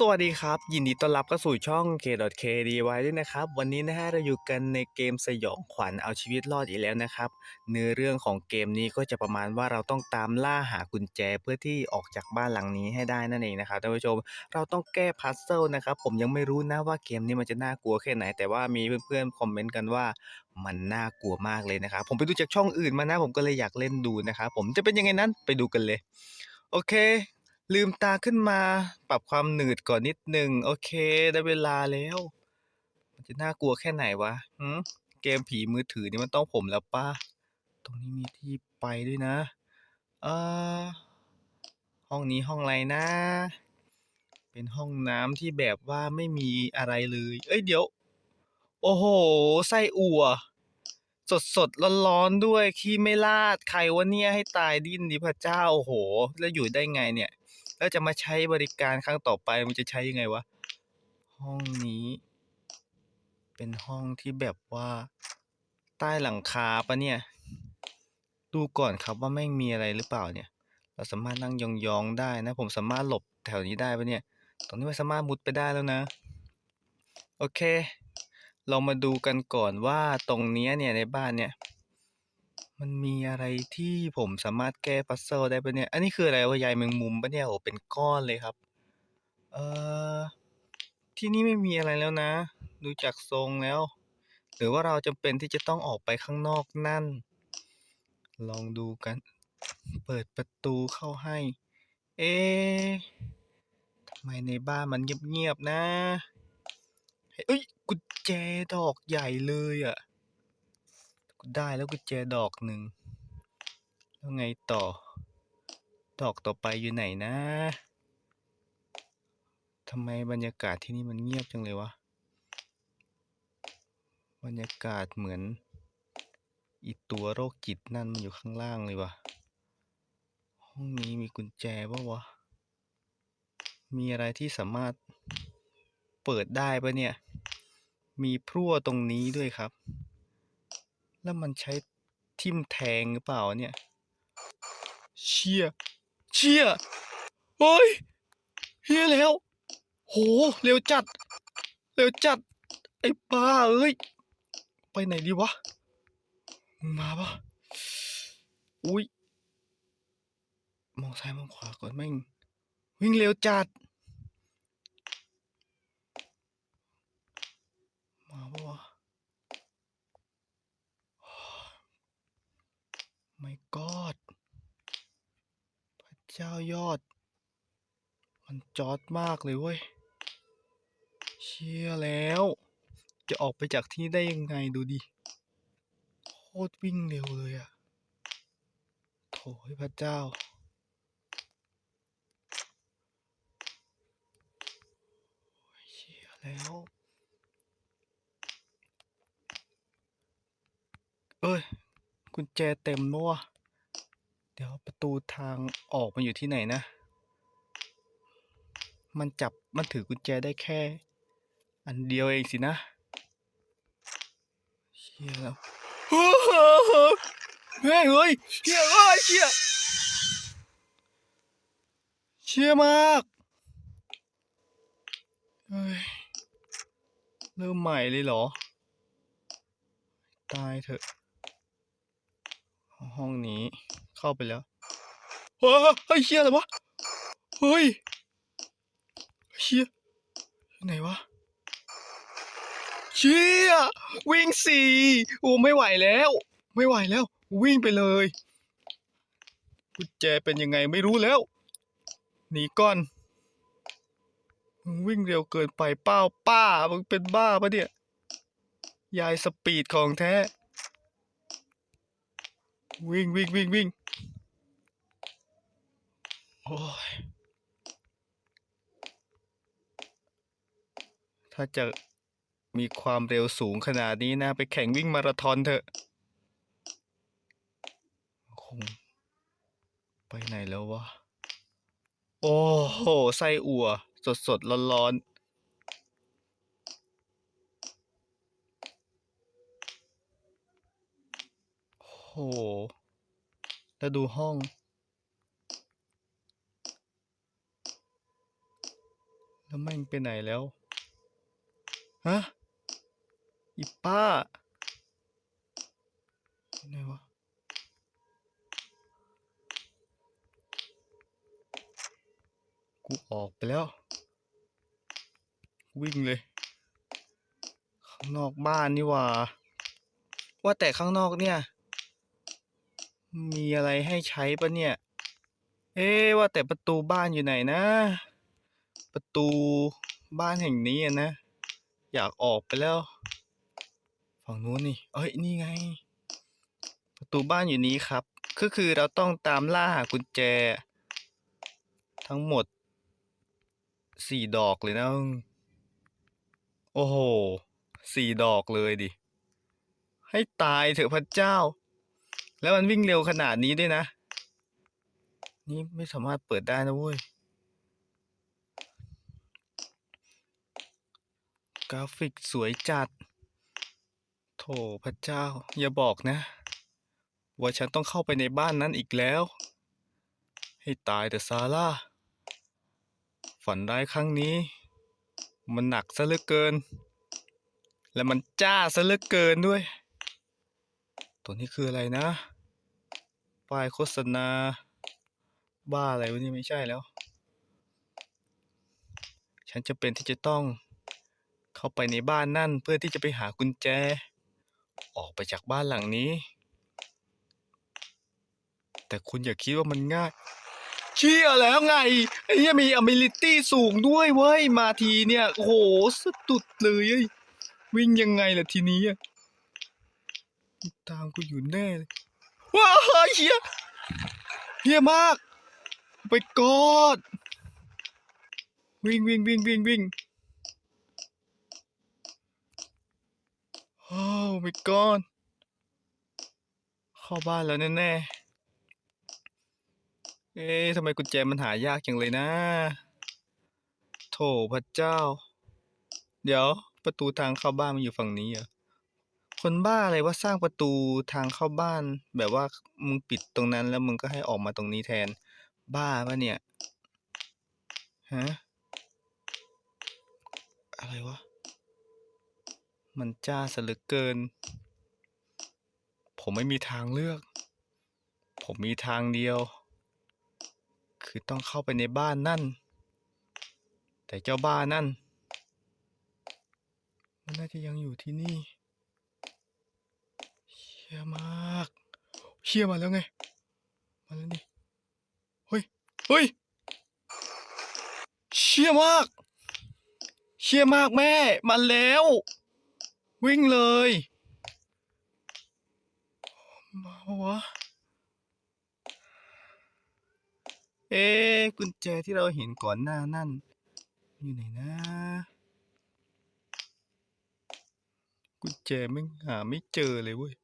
สวัสดีครับ ยินดีต้อนรับเข้าสู่ช่อง K.KDY ด้วยนะครับ วันนี้นะฮะเราอยู่กันในเกมสยองขวัญเอาชีวิตรอดอีกแล้วนะครับ เนื้อเรื่องของเกมนี้ก็จะประมาณว่าเราต้องตามล่าหากุญแจเพื่อที่ออกจากบ้านหลังนี้ให้ได้นั่นเองนะครับท่านผู้ชมเราต้องแก้พัซเซิลนะครับ ผมยังไม่รู้นะว่าเกมนี้มันจะน่ากลัวแค่ไหน แต่ว่ามีเพื่อนๆคอมเมนต์กันว่ามันน่ากลัวมากเลยนะครับผมไปดูจากช่องอื่นมานะผมก็เลยอยากเล่นดูนะครับผมจะเป็นยังไงนั้นไปดูกันเลย โอเค ลืมตาขึ้นมา ปรับความหนืดก่อนนิดหนึ่งโอเค ได้เวลาแล้ว มันจะน่ากลัวแค่ไหนวะหืมเกมผีมือถือนี่มันต้องผมแล้วป้าตรงนี้มีที่ไปด้วยนะ เออห้องนี้ห้องอะไรนะ เป็นห้องน้ำที่แบบว่าไม่มีอะไรเลย เอ้ยเดี๋ยว โอ้โห ไส้อั่ว สดสดร้อนร้อนๆด้วยขี้ไม่ลาด ใครวะเนี่ยให้ตายดิ้นดิพระเจ้า โอ้โห แล้วอยู่ได้ไงเนี่ย แล้วจะมาใช้บริการครั้งต่อไปมันจะใช้ยังไงวะ ห้องนี้ เป็นห้องที่แบบว่า ใต้หลังคาปะเนี่ย ดูก่อนครับว่าแม่งมีอะไรหรือเปล่าเนี่ย เราสามารถนั่งยองๆได้นะ ผมสามารถหลบแถวนี้ได้ปะเนี่ย ตรงนี้ไม่สามารถมุดไปได้แล้วนะ โอเค เรามาดูกันก่อนว่าตรงนี้เนี่ยในบ้านเนี่ย มันมีอะไรที่ผมสามารถแก้พัซเซิลได้ปะเนี่ย อันนี้คืออะไรวะ ใยแมงมุมปะเนี่ย โอ้ เป็นก้อนเลยครับ เอ่อ ที่นี่ไม่มีอะไรแล้วนะ ดูจากทรงแล้ว หรือว่าเราจำเป็นที่จะต้องออกไปข้างนอกนั่น ลองดูกัน เปิดประตูเข้าให้ เอ๊ะทำไมในบ้านมันเงียบๆนะเอ้ยกุญแจดอกใหญ่เลยอะ่ะ ได้แล้วกุญแจดอกหนึ่งแล้วไงต่อ ดอกต่อไปอยู่ไหนนะทำไมบรรยากาศที่นี่มันเงียบจังเลยวะ บรรยากาศเหมือนอีตัวโรคจิตนั่นมันอยู่ข้างล่างเลยวะห้องนี้มีกุญแจปะวะ มีอะไรที่สามารถเปิดได้ปะเนี่ย มีพรั่วตรงนี้ด้วยครับ แล้วมันใช้ทิ่มแทงหรือเปล่าเนี่ย เชี่ย เชี่ยเฮ้ยเฮียแล้ว โห เร็วจัด เร็วจัด ไอ้บ้าเอ้ย ไปไหนดีวะมึงมาปะอุ้ย มองซ้ายมองขวาก่อนแม่ง วิ่งเร็วจัด มาปะวะ ไม่กอดพระเจ้ายอด มันจอดมากเลยเว้ย เชี่ยแล้ว จะออกไปจากที่นี่ได้ยังไงดูดิ โคตรวิ่งเร็วเลยอะโถยพระเจ้า เชี่ยแล้ว เอ้ย กุญแจเต็มแล้วเดี๋ยวประตูทางออกมันอยู่ที่ไหนนะ มันจับมันถือกุญแจได้แค่ อันเดียวเองสินะเชี่ยแล้วเฮ้ยแม่เอ้ยเชี่ยเอ้ยเชี่ยเชี่ยมากเฮ้ยเริ่มใหม่เลยเหรอ ตายเถอะ ห้องนี้เข้าไปแล้วเฮ้ยเฮ้ยเชี่ยอะไรวะเฮ้ยเชี่ยไหนวะเชี่ยวิ่งสี่โอ้ไม่ไหวแล้ว ไม่ไหวแล้ว วิ่งไปเลยกุญแจเป็นยังไงไม่รู้แล้วหนีก่อนมึงวิ่งเร็วเกินไปเป้าป้ามึงเป็นบ้าปะเนี่ยยายสปีดของแท้ วิ่งวิ่งวิ่งวิ่งโอ้ยถ้าจะมีความเร็วสูงขนาดนี้นะ ไปแข่งวิ่งมาราธอนเถอะ คง ไปไหนแล้ววะ โอ้โห ไส้อั่ว สดสดร้อนร้อนๆโอ้โห แล้วดูห้อง แล้วแม่งไปไหนแล้ว ฮะ อีป้าไหนวะกูออกไปแล้ว วิ่งเลย ข้างนอกบ้านนี่ว่า ว่าแต่ข้างนอกเนี่ย มีอะไรให้ใช้ปะเนี่ย เอ๊ว่าแต่ประตูบ้านอยู่ไหนนะ ประตูบ้านแห่งนี้นะ อยากออกไปแล้ว ฝั่งนู้นนี่ เอ้ย นี่ไง ประตูบ้านอยู่นี้ครับ ก็คือเราต้องตามล่าหากุญแจ ทั้งหมดสี่ดอกเลยนะ โอ้โห สี่ดอกเลยดิ ให้ตายเถอะพระเจ้า แล้วมันวิ่งเร็วขนาดนี้ด้วยนะ นี่ไม่สามารถเปิดได้นะเว้ย กราฟิกสวยจัด โถพระเจ้า อย่าบอกนะ ว่าฉันต้องเข้าไปในบ้านนั้นอีกแล้ว ให้ตายแต่ซาร่า ฝันร้ายครั้งนี้ มันหนักซะเหลือเกิน และมันจ้าซะเหลือเกินด้วย ตัวนี้คืออะไรนะ ป้ายโฆษณา บ้าอะไรวะนี่ไม่ใช่แล้ว ฉันจะเป็นที่จะต้องเข้าไปในบ้านนั่นเพื่อที่จะไปหากุญแจ ออกไปจากบ้านหลังนี้ แต่คุณอย่าคิดว่ามันง่าย เชี่ยแล้วไงไอ้เหี้ยมี ability สูงด้วยเว้ย มาทีเนี่ย โอ้โหสะดุดเลย วิ่งยังไงล่ะทีนี้อะ ติดตามกูอยู่แน่เลยว้าวเฮียเฮียมาก ไปกอดวิ่งวิ่งวิ่งวิ่งวิ่งโอ้ my god เข้าบ้านแล้วแน่ๆ เอ๊ะทำไมกุญแจมันหายากจังเลยนะ โถพระเจ้า เดี๋ยวประตูทางเข้าบ้านมันอยู่ฝั่งนี้เหรอ คนบ้าอะไรว่าสร้างประตูทางเข้าบ้าน แบบว่ามึงปิดตรงนั้นแล้วมึงก็ให้ออกมาตรงนี้แทน บ้าปะเนี่ยฮะอะไรวะ มันจ้าซะเหลือเกิน ผมไม่มีทางเลือก ผมมีทางเดียว คือต้องเข้าไปในบ้านนั่น แต่เจ้าบ้านนั่น มันน่าจะยังอยู่ที่นี่ เชี่ยมากเชี่ยมาแล้วไง มาแล้วนี่เฮ้ยเฮ้ยเชี่ยมากเชี่ยมากแม่ มาแล้ว วิ่งเลยมาวะเอ๊กุญแจที่เราเห็นก่อนหน้านั่น อยู่ไหนนะ กุญแจไม่งหาไม่เจอเลยเว้ย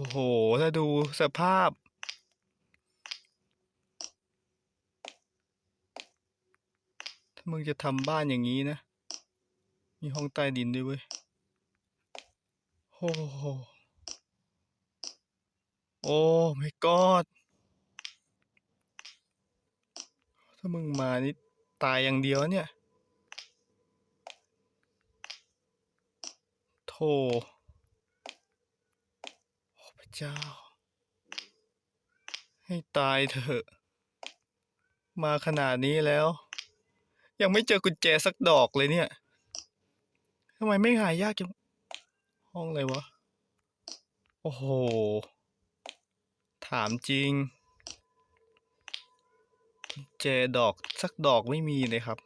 โอ้โห ถ้าดูสภาพ ถ้ามึงจะทำบ้านอย่างนี้นะ มีห้องใต้ดินด้วยเว้ย โอ้โห โอ้ my god ถ้ามึงมานี่ตายอย่างเดียวเนี่ย โธ่ เจ้า ให้ตายเถอะ มาขนาดนี้แล้ว ยังไม่เจอกุญแจสักดอกเลยเนี่ยทำไมไม่หายยากจัง ห้องอะไรวะ โอ้โห ถามจริงกุญแจดอกสักดอกไม่มีเลยครับ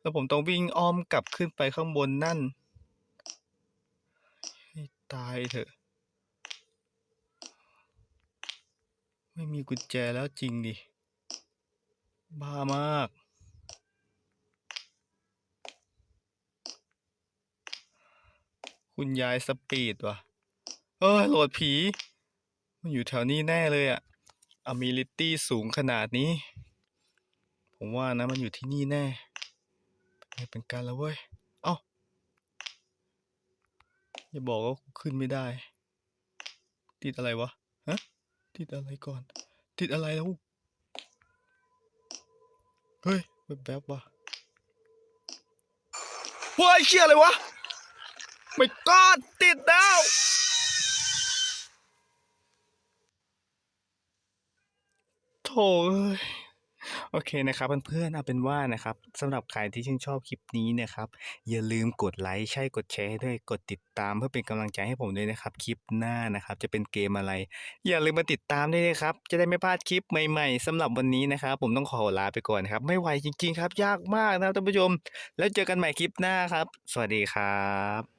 แล้วผมต้องวิ่งอ้อมกลับขึ้นไปข้างบนนั่น ให้ตายเถอะ ไม่มีกุญแจแล้วจริงดิ บ้ามาก คุณยายสปีดว่ะ เอ้ยโหลดผี มันอยู่แถวนี้แน่เลยอะอมิลิตี้สูงขนาดนี้ ผมว่านะมันอยู่ที่นี่แน่ เป็นการแล้วเว้ย เอ้า อย่าบอกว่าขึ้นไม่ได้ ติดอะไรวะ ติดอะไรก่อน ติดอะไรแล้ว เฮ้ยแป๊บๆวะเฮ้ยเชี่ยอะไรวะ ไม่กอดติดแล้วโถเอ้ย โอเคนะครับเพื่อนๆเอาเป็นว่านะครับสำหรับใครที่ชื่นชอบคลิปนี้นะครับอย่าลืมกดไลค์ใช่กดแชร์ด้วยกดติดตามเพื่อเป็นกำลังใจให้ผมด้วยนะครับคลิปหน้านะครับจะเป็นเกมอะไร อย่าลืมมาติดตามด้วยนะครับจะได้ไม่พลาดคลิปใหม่ ๆสำหรับวันนี้นะครับผมต้องขอลาไปก่อนนครับไม่ไหวจริง ๆ ครับ ยากมากนะครับท่านผู้ชม แล้วเจอกันใหม่คลิปหน้าครับ สวัสดีครับ